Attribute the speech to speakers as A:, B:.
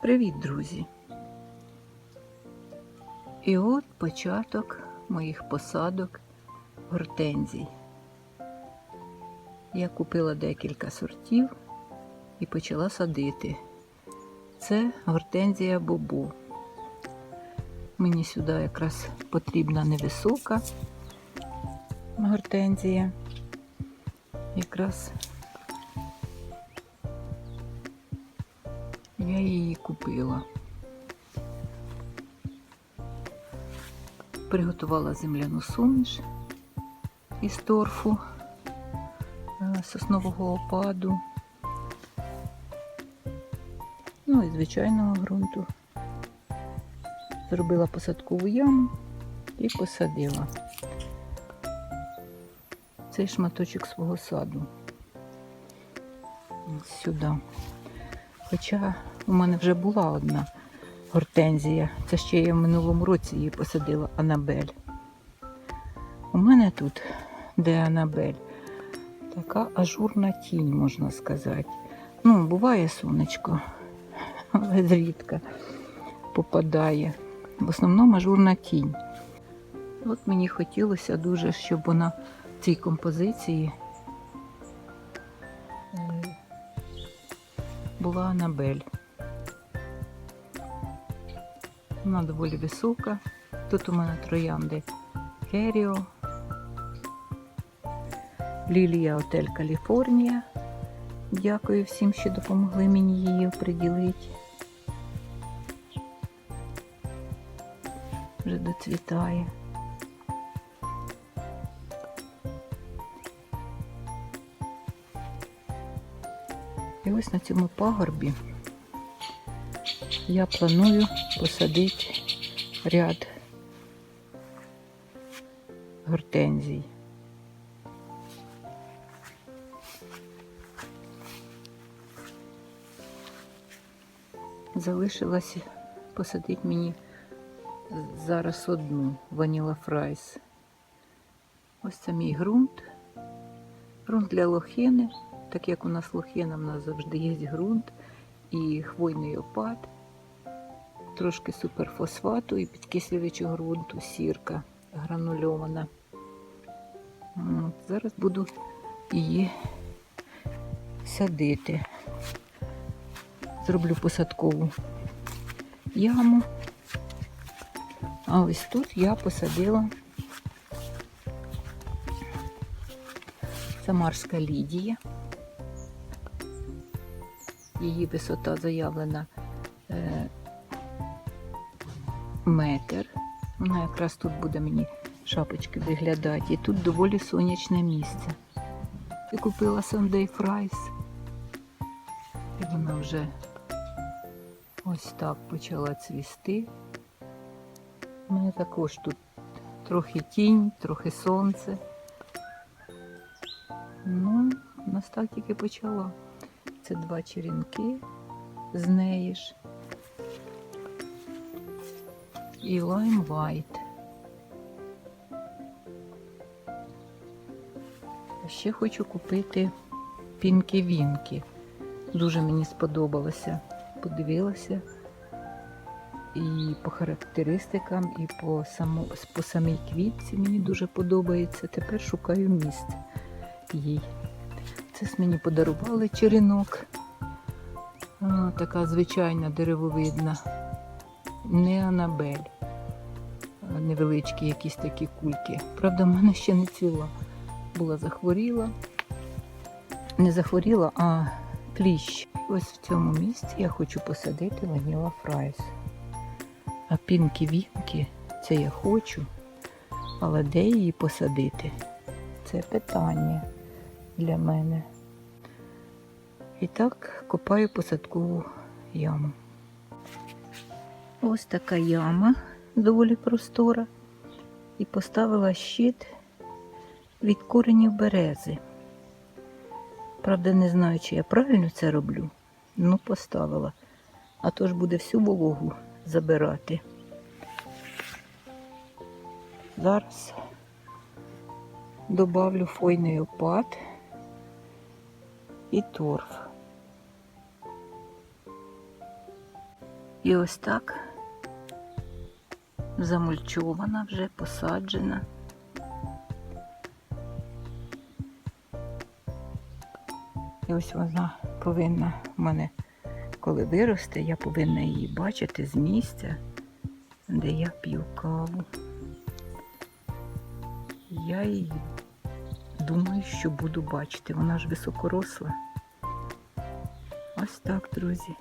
A: Привіт, друзі! І от початок моїх посадок гортензій. Я купила декілька сортів і почала садити. Це гортензія бобо. Мені сюди якраз потрібна невисока гортензія. Якраз я її купила. Приготувала земляну суміш із торфу е, соснового опаду. Ну і звичайного ґрунту. Зробила посадкову яму і посадила цей шматочок свого саду сюди. Хоча у мене вже була одна гортензія. Це ще я в минулому році її посадила Анабель. У мене тут, де Анабель, така ажурна тінь, можна сказати. Ну, буває сонечко, але зрідка попадає. В основному ажурна тінь. От мені хотілося дуже, щоб вона в цій композиції була Анабель. Вона доволі висока. Тут у мене троянди Керіо, Лілія Отель Каліфорнія. Дякую всім, що допомогли мені її оприділити. Вже доцвітає. І ось на цьому пагорбі я планую посадити ряд гортензій. Залишилося посадити мені зараз одну ваніла фрайс. Ось це мій ґрунт. Ґрунт для лохини. Так як у нас лохина, в нас завжди є ґрунт і хвойний опад, трошки суперфосфату і підкислювачого ґрунту, сірка гранульована. Зараз буду її садити. Зроблю посадкову яму. А ось тут я посадила Самарська Лідія. Її висота заявлена е, метр. Вона якраз тут буде мені шапочки виглядати. І тут доволі сонячне місце. Я купила Sunday Fries. І вона вже ось так почала цвісти. У мене також тут трохи тінь, трохи сонце. Ну, у нас так тільки почала. Це два черенки з неї ж. І лайм вайт. Ще хочу купити пінки-вінки. Дуже мені сподобалося. Подивилася і по характеристикам, і по, само, по самій квітці мені дуже подобається. Тепер шукаю місце їй. Це мені подарували черенок. А, така звичайна деревовидна. Не Анабель. Невеличкі якісь такі кульки. Правда, в мене ще не ціла. Була захворіла. Не захворіла, а кліщ. Ось в цьому місці я хочу посадити ваніла фрайс. А пінки-вінки це я хочу. Але де її посадити? Це питання для мене. І так копаю посадкову яму. Ось така яма доволі простора. І поставила щит від коренів берези. Правда, не знаю, чи я правильно це роблю. Ну, поставила. А то ж буде всю вологу забирати. Зараз добавлю фойний опад і торф. І ось так замульчована вже, посаджена. І ось вона повинна в мене, коли виросте, я повинна її бачити з місця, де я п'ю каву. Я її думаю, що буду бачити. Вона ж високоросла. Ось так, друзі.